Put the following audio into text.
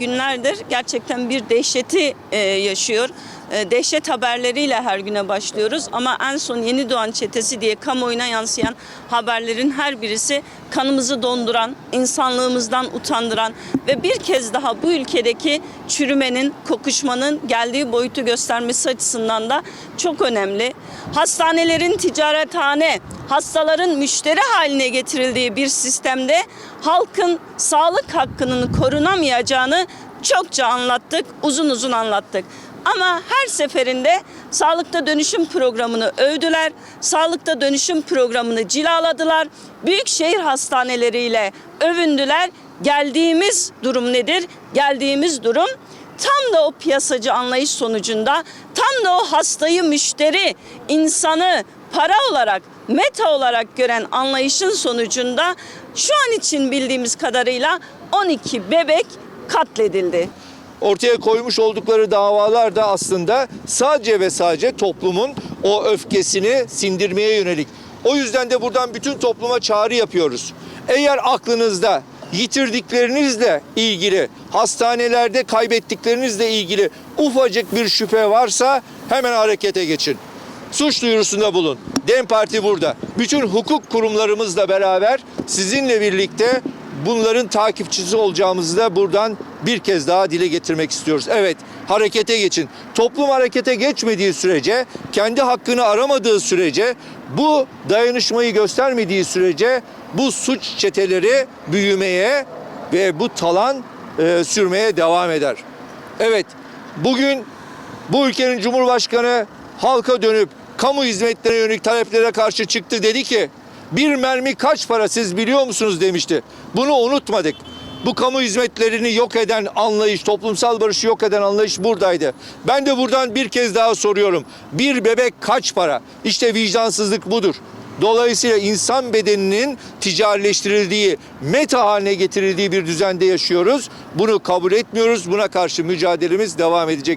Günlerdir gerçekten bir dehşeti e, yaşıyor. E, dehşet haberleriyle her güne başlıyoruz ama en son yeni doğan çetesi diye kamuoyuna yansıyan haberlerin her birisi kanımızı donduran, insanlığımızdan utandıran ve bir kez daha bu ülkedeki çürümenin, kokuşmanın geldiği boyutu göstermesi açısından da çok önemli. Hastanelerin ticarethane, hastaların müşteri haline getirildiği bir sistemde halkın sağlık hakkının korunamayacağını çokça anlattık, uzun uzun anlattık. Ama her seferinde sağlıkta dönüşüm programını övdüler, sağlıkta dönüşüm programını cilaladılar, büyükşehir hastaneleriyle övündüler. Geldiğimiz durum nedir? Geldiğimiz durum tam da o piyasacı anlayış sonucunda, tam da o hastayı müşteri, insanı para olarak, meta olarak gören anlayışın sonucunda şu an için bildiğimiz kadarıyla 12 bebek katledildi. ortaya koymuş oldukları davalar da aslında sadece ve sadece toplumun o öfkesini sindirmeye yönelik. O yüzden de buradan bütün topluma çağrı yapıyoruz. Eğer aklınızda yitirdiklerinizle ilgili, hastanelerde kaybettiklerinizle ilgili ufacık bir şüphe varsa hemen harekete geçin. Suç duyurusunda bulun. DEM Parti burada. Bütün hukuk kurumlarımızla beraber sizinle birlikte bunların takipçisi olacağımızı da buradan bir kez daha dile getirmek istiyoruz. Evet, harekete geçin. Toplum harekete geçmediği sürece, kendi hakkını aramadığı sürece, bu dayanışmayı göstermediği sürece bu suç çeteleri büyümeye ve bu talan e, sürmeye devam eder. Evet, bugün bu ülkenin Cumhurbaşkanı halka dönüp kamu hizmetlerine yönelik taleplere karşı çıktı dedi ki bir mermi kaç para siz biliyor musunuz demişti. Bunu unutmadık. Bu kamu hizmetlerini yok eden anlayış, toplumsal barışı yok eden anlayış buradaydı. Ben de buradan bir kez daha soruyorum. Bir bebek kaç para? İşte vicdansızlık budur. Dolayısıyla insan bedeninin ticarileştirildiği, meta haline getirildiği bir düzende yaşıyoruz. Bunu kabul etmiyoruz. Buna karşı mücadelemiz devam edecek.